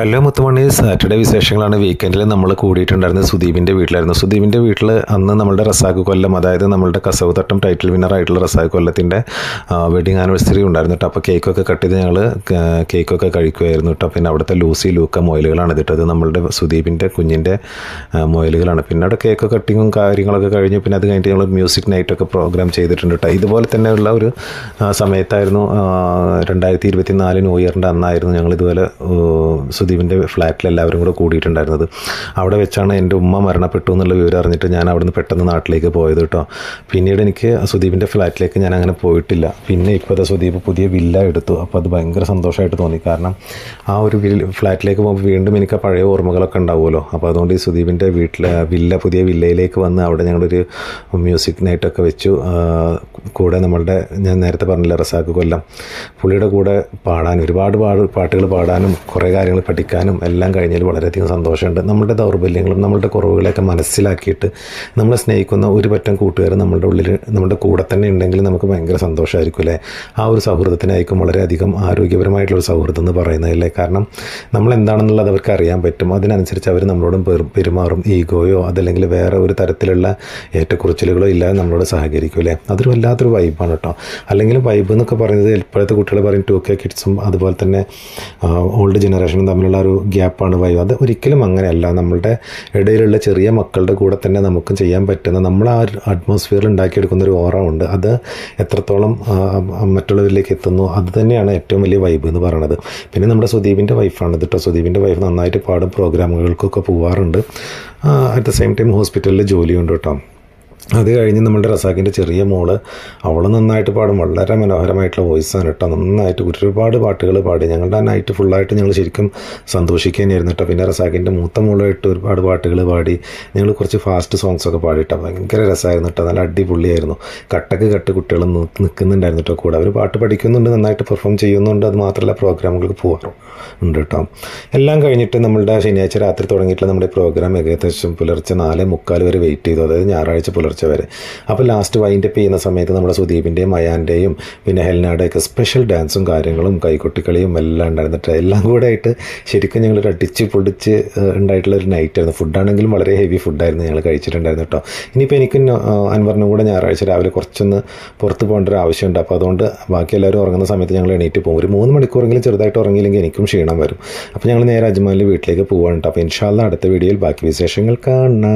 Hello മുത്തുമണി. Saturday വിശേഷങ്ങളാണ്. വീക്കെൻഡിൽ നമ്മൾ കൂടിയിട്ടുണ്ടായിരുന്നത് സുദീപിന്റെ വീട്ടിലായിരുന്നു. സുദീപിന്റെ വീട്ടിൽ അന്ന് നമ്മളുടെ റസാഖ് കൊല്ലം അതായത് നമ്മളുടെ കസവ് തട്ടം ടൈറ്റിൽ വിന്നർ ആയിട്ടുള്ള റസാഖ് കൊല്ലത്തിന്റെ വെഡിങ് ആനിവേഴ്സറി ഉണ്ടായിരുന്നു കേട്ടോ അപ്പോൾ കേക്കൊക്കെ കട്ട് ചെയ്ത് ഞങ്ങൾ കേക്കൊക്കെ കഴിക്കുമായിരുന്നു കേട്ടോ പിന്നെ അവിടുത്തെ ലൂസി ലൂക്ക മൊയിലുകളാണ് ഇതിട്ടത്. നമ്മളുടെ സുദീപിന്റെ കുഞ്ഞിന്റെ മൊയിലുകളാണ്. പിന്നെ അവിടെ കേക്ക് കട്ടിങ്ങും കാര്യങ്ങളൊക്കെ കഴിഞ്ഞു പിന്നെ അത് കഴിഞ്ഞിട്ട് ഞങ്ങൾ മ്യൂസിക് നൈറ്റൊക്കെ പ്രോഗ്രാം ചെയ്തിട്ടുണ്ട് കേട്ടോ ഇതുപോലെ തന്നെയുള്ള ഒരു സമയത്തായിരുന്നു രണ്ടായിരത്തി ഇരുപത്തി നാല് ന്യൂ ഇയറിന്റെ അന്നായിരുന്നു ഞങ്ങൾ ഇതുപോലെ സുദീപിന്റെ ഫ്ലാറ്റിൽ എല്ലാവരും കൂടെ കൂടിയിട്ടുണ്ടായിരുന്നത്. അവിടെ വെച്ചാണ് എന്റെ ഉമ്മ മരണപ്പെട്ടു എന്നുള്ള വിവരം അറിഞ്ഞിട്ട് ഞാൻ അവിടുന്ന് പെട്ടെന്ന് നാട്ടിലേക്ക് പോയത് കേട്ടോ. പിന്നീട് എനിക്ക് സുദീപിന്റെ ഫ്ലാറ്റിലേക്ക് ഞാൻ അങ്ങനെ പോയിട്ടില്ല. പിന്നെ ഇപ്പോൾ അത് സുദീപ് പുതിയ വില്ല എടുത്തു. അപ്പോൾ അത് ഭയങ്കര സന്തോഷമായിട്ട് തോന്നി. കാരണം ആ ഒരു ഫ്ലാറ്റിലേക്ക് പോകുമ്പോൾ വീണ്ടും എനിക്ക് ആ പഴയ ഓർമ്മകളൊക്കെ ഉണ്ടാവുമല്ലോ. അപ്പോൾ അതുകൊണ്ട് ഈ സുദീപിന്റെ വീട്ടിലെ വില്ല പുതിയ വില്ലയിലേക്ക് വന്ന് അവിടെ ഞങ്ങളൊരു മ്യൂസിക് നൈറ്റൊക്കെ വെച്ചു. കൂടെ നമ്മളുടെ ഞാൻ നേരത്തെ പറഞ്ഞില്ല റസാഖ് കൊല്ലം. പുള്ളിയുടെ കൂടെ പാടാൻ ഒരുപാട് പാട് പാട്ടുകൾ പാടാനും കുറേ കാര്യങ്ങൾ പഠിക്കാനും എല്ലാം കഴിഞ്ഞാൽ വളരെയധികം സന്തോഷമുണ്ട്. നമ്മുടെ ദൗർബല്യങ്ങളും നമ്മളുടെ കുറവുകളെയൊക്കെ മനസ്സിലാക്കിയിട്ട് നമ്മളെ സ്നേഹിക്കുന്ന ഒരു പറ്റം കൂട്ടുകാർ നമ്മുടെ ഉള്ളിൽ നമ്മുടെ കൂടെ തന്നെ ഉണ്ടെങ്കിൽ നമുക്ക് ഭയങ്കര സന്തോഷമായിരിക്കും അല്ലേ? ആ ഒരു സൗഹൃദത്തിനായിരിക്കും വളരെയധികം ആരോഗ്യപരമായിട്ടുള്ള ഒരു സൗഹൃദം എന്ന് പറയുന്നതല്ലേ കാരണം നമ്മൾ എന്താണെന്നുള്ളത് അവർക്ക് അറിയാൻ പറ്റും. അതിനനുസരിച്ച് അവർ നമ്മളോടും പെരുമാറും. ഈഗോയോ അതല്ലെങ്കിൽ വേറെ ഒരു തരത്തിലുള്ള ഏറ്റക്കുറച്ചിലുകളോ ഇല്ലാതെ നമ്മളോട് സഹകരിക്കും അല്ലേ? അതൊരു വല്ലാത്തൊരു വൈബാണ് കേട്ടോ. അല്ലെങ്കിൽ വൈബ് എന്നൊക്കെ പറയുന്നത് ഇപ്പോഴത്തെ കുട്ടികൾ പറയും ടു കെ കിഡ്സും അതുപോലെ തന്നെ ഓൾഡ് ജനറേഷനും തമ്മിലുള്ള ഒരു ഗ്യാപ്പാണ് വൈബ് അത് ഒരിക്കലും അങ്ങനെയല്ല. നമ്മളുടെ ഇടയിലുള്ള ചെറിയ മക്കളുടെ കൂടെ തന്നെ നമുക്ക് ചെയ്യാൻ പറ്റുന്ന നമ്മൾ ആ ഒരു അറ്റ്മോസ്ഫിയറിൽ ഉണ്ടാക്കിയെടുക്കുന്ന ഒരു ഓറ ഉണ്ട്. അത് എത്രത്തോളം മറ്റുള്ളവരിലേക്ക് എത്തുന്നു അത് തന്നെയാണ് ഏറ്റവും വലിയ വൈബ് എന്ന് പറയുന്നത് പിന്നെ നമ്മുടെ സുദീപിന്റെ വൈഫാണ് കേട്ടോ സുദീപിന്റെ വൈഫ് നന്നായിട്ട് പാടും പ്രോഗ്രാമുകൾക്കൊക്കെ പോവാറുണ്ട്. അറ്റ് ദ സെയിം ടൈം ഹോസ്പിറ്റലിൽ ജോലിയുണ്ട് കേട്ടോ അത് കഴിഞ്ഞ് നമ്മളുടെ റസാഖിന്റെ ചെറിയ മോൾ അവൾ നന്നായിട്ട് പാടും. വളരെ മനോഹരമായിട്ടുള്ള വോയിസാണ് കേട്ടോ. നന്നായിട്ട് ഒരുപാട് പാട്ടുകൾ പാടി. ഞങ്ങളുടെ ആ നൈറ്റ് ഫുള്ളായിട്ട് ഞങ്ങൾ ശരിക്കും സന്തോഷിക്കുകയായിരുന്നു കേട്ടോ. പിന്നെ റസാഖിന്റെ മൂത്ത മോളായിട്ട് ഒരുപാട് പാട്ടുകൾ പാടി ഞങ്ങൾ കുറച്ച് ഫാസ്റ്റ് സോങ്സ് ഒക്കെ പാടിയിട്ടോ ഭയങ്കര രസമായിരുന്നു കേട്ടോ. നല്ല അടിപൊളിയായിരുന്നു. കട്ടക്ക് കട്ട് കുട്ടികൾ നിൽക്കുന്നുണ്ടായിരുന്നു കേട്ടോ കൂടെ. അവർ പാട്ട് പഠിക്കുന്നുണ്ട് നന്നായിട്ട് പെർഫോം ചെയ്യുന്നുണ്ട്. അത് മാത്രമല്ല പ്രോഗ്രാമുകൾക്ക് പോകാറും ഉണ്ട് കേട്ടോ. എല്ലാം കഴിഞ്ഞിട്ട് നമ്മളുടെ ശനിയാഴ്ച രാത്രി തുടങ്ങിയിട്ടുള്ള നമ്മുടെ പ്രോഗ്രാം ഏകദേശം പുലർച്ചെ നാല് മുക്കാൽ വരെ വെയിറ്റ് ചെയ്തു. അതായത് ഞായറാഴ്ച പുലർച്ചെ വരെ അപ്പോൾ ലാസ്റ്റ് വൈൻഡപ്പ് ചെയ്യുന്ന സമയത്ത് നമ്മുടെ സുദീപിന്റെയും മയാന്റെയും പിന്നെ ഹെൽനാടെയൊക്കെ സ്പെഷ്യൽ ഡാൻസും കാര്യങ്ങളും കൈകൊട്ടിക്കളിയും എല്ലാം ഉണ്ടായിരുന്നിട്ട് എല്ലാം കൂടെ ആയിട്ട് ശരിക്കും ഞങ്ങൾ അടിച്ച് പൊടിച്ച് ഉണ്ടായിട്ടുള്ള ഒരു നൈറ്റ് നൈറ്റായിരുന്നു ഫുഡാണെങ്കിലും വളരെ ഹെവി ഫുഡായിരുന്നു ഞങ്ങൾ കഴിച്ചിട്ടുണ്ടായിരുന്നു കേട്ടോ ഇനിയിപ്പോൾ എനിക്ക് അൻവറിനും കൂടെ ഞായറാഴ്ച രാവിലെ കുറച്ചൊന്ന് പുറത്ത് പോകേണ്ട ഒരു ആവശ്യമുണ്ട്. അപ്പോൾ അതുകൊണ്ട് ബാക്കി എല്ലാവരും ഉറങ്ങുന്ന സമയത്ത് ഞങ്ങൾ എണീറ്റ് പോകും. ഒരു മൂന്ന് മണിക്കൂറെങ്കിലും ചെറുതായിട്ട് ഉറങ്ങിയില്ലെങ്കിൽ എനിക്കും ക്ഷീണം വരും. അപ്പോൾ ഞങ്ങൾ നേരെ അജ്മാലിൽ വീട്ടിലേക്ക് പോകാനുണ്ട് അപ്പോൾ ഇൻഷാല്ല അടുത്ത വീഡിയോയിൽ ബാക്കി വിശേഷങ്ങൾ കാണാം.